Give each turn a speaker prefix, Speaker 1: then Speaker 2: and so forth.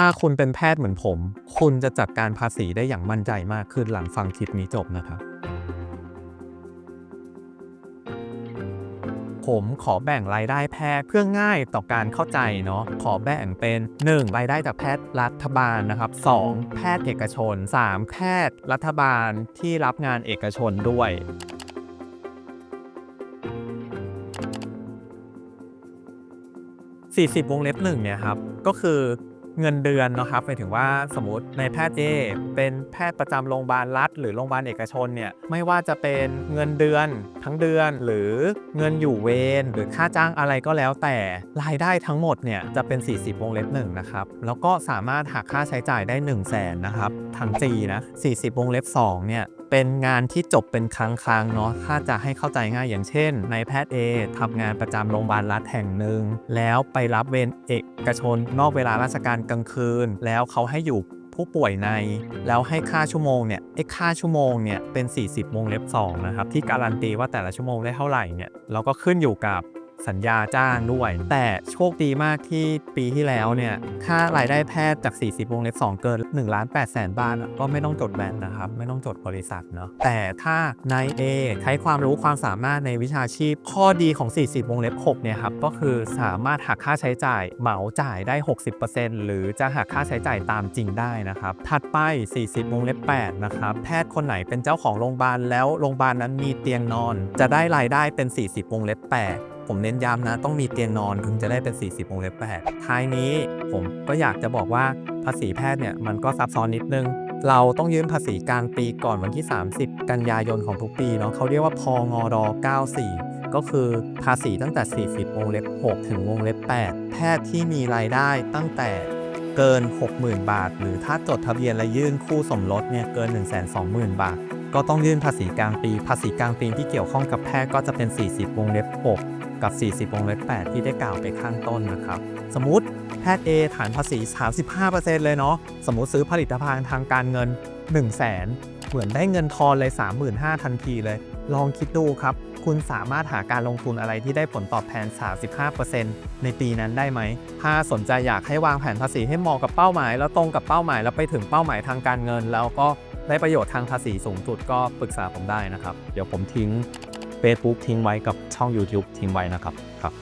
Speaker 1: ถ้าคุณเป็นแพทย์เหมือนผม คุณจะจัดการภาษีได้อย่างมั่นใจมากขึ้นหลังฟังคลิปนี้จบนะครับ ผมขอแบ่งรายได้แพทย์เพื่อง่ายต่อการเข้าใจเนาะ ขอแบ่งเป็น 1. รายได้จากแพทย์รัฐบาลนะครับ 2. แพทย์เอกชน 3. แพทย์รัฐบาลที่รับงานเอกชนด้วย40วงเล็บหนึ่งเนี่ยครับ ก็คือ เงินเดือนนะครับหมายถึงว่าสมมติในแพทย์ A เป็นแพทย์ประจำโรงพยาบาลรัฐ หรือโรงพยาบาลเอกชนเนี่ยไม่ว่าจะเป็นเงินเดือนทั้งเดือนหรือเงินอยู่เวรหรือค่าจ้างอะไรก็แล้วแต่รายได้ทั้งหมดเนี่ยจะเป็น 40 วงเล็บหนึ่งนะครับแล้วก็สามารถหักค่าใช้จ่ายได้ 1 0 0 0 0แสนนะครับทั้ง G นะ40 วงเล็บ2เนี่ยเป็นงานที่จบเป็นครั้งครั้งๆเนาะถ้าจะให้เข้าใจง่ายอย่างเช่นนายแพทย์ A ทำงานประจำโรงพยาบาลรัฐแห่งหนึ่ง แล้วไปรับเวรเอกชน นอกเวลาราชการกลางคืน แล้วเขาให้อยู่ผู้ป่วยใน แล้วให้ค่าชั่วโมงเนี่ยไอ้ค่าชั่วโมงเนี่ยเป็น 40วงเล็บ2นะครับที่การันตีว่าแต่ละชั่วโมงได้เท่าไหร่เนี่ยเราก็ขึ้นอยู่กับ สัญญาจ้างด้วย แต่โชคดีมากที่ปีที่แล้วเนี่ยค่ารายได้แพทย์จาก 40 วงเล็บ 2 เกิน1ล้าน8แสนบาทอะก็ไม่ต้องจดแบนนะครับ ไม่ต้องจดบริษัทเนาะแต่ถ้านาย A ใช้ความรู้ความสามารถในวิชาชีพ ข้อดีของ 40 วงเล็บ 6 เนี่ยครับ ก็คือสามารถหักค่าใช้จ่าย เหมาจ่ายได้ 60%หรือจะหักค่าใช้จ่ายตามจริงได้นะครับ ถัดไป 40 วงเล็บ 8 นะครับ แพทย์คนไหนเป็นเจ้าของโรงพยาบาลแล้วโรงพยาบาลนั้นมีเตียงนอน จะได้รายได้เป็น 40 วงเล็บ 8 ผมเน้นย้ำนะ ต้องมีเตียงนอนถึงจะได้เป็น 40วงเล็บ8ท้ายนี้ผมก็อยากจะบอกว่าภาษีแพทย์เนี่ยมันก็ซับซ้อนนิดนึง เราต้องยื่นภาษีกลางปีก่อนวันที่ 30 กันยายนของทุกปีเนาะเขาเรียกว่าพงร94 ก็คือภาษีตั้งแต่ 40 วงเล็บ 6 ถึงวงเล็บ 8 แพทย์ที่มีรายได้ตั้งแต่เกิน 60,000 บาท หรือถ้าจดทะเบียนและยื่นคู่สมรสเนี่ยเกิน 120,000 บาท ก็ต้องยื่นภาษีกลางปี ภาษีกลางปีที่เกี่ยวข้องกับแพทย์ก็จะเป็น 40 วงเล็บ 6 กับ 40วงเล็บ8ที่ได้กล่าวไปข้างต้นนะครับ สมมติแพทย์ A ฐานภาษี 35%เลยเนาะ สมมติซื้อผลิตภัณฑ์ทางการเงิน 1 0 0 0 0แสนเหมือนได้เงินทอนเลย 35,000 ทันทีเลย ลองคิดดูครับ คุณสามารถหาการลงทุนอะไรที่ได้ผลตอบแทน 35%ในปีนั้นได้ไหม ถ้าสนใจอยากให้วางแผนภาษีให้เหมาะกับเป้าหมาย แล้วตรงกับเป้าหมาย แล้วไปถึงเป้าหมายทางการเงิน แล้วก็ได้ประโยชน์ทางภาษีสูงสุดก็ปรึกษาผมได้นะครับ เดี๋ยวผมทิ้ง Facebook ทิ้งไว้กับช่อง YouTube ทิ้งไว้นะครับครับ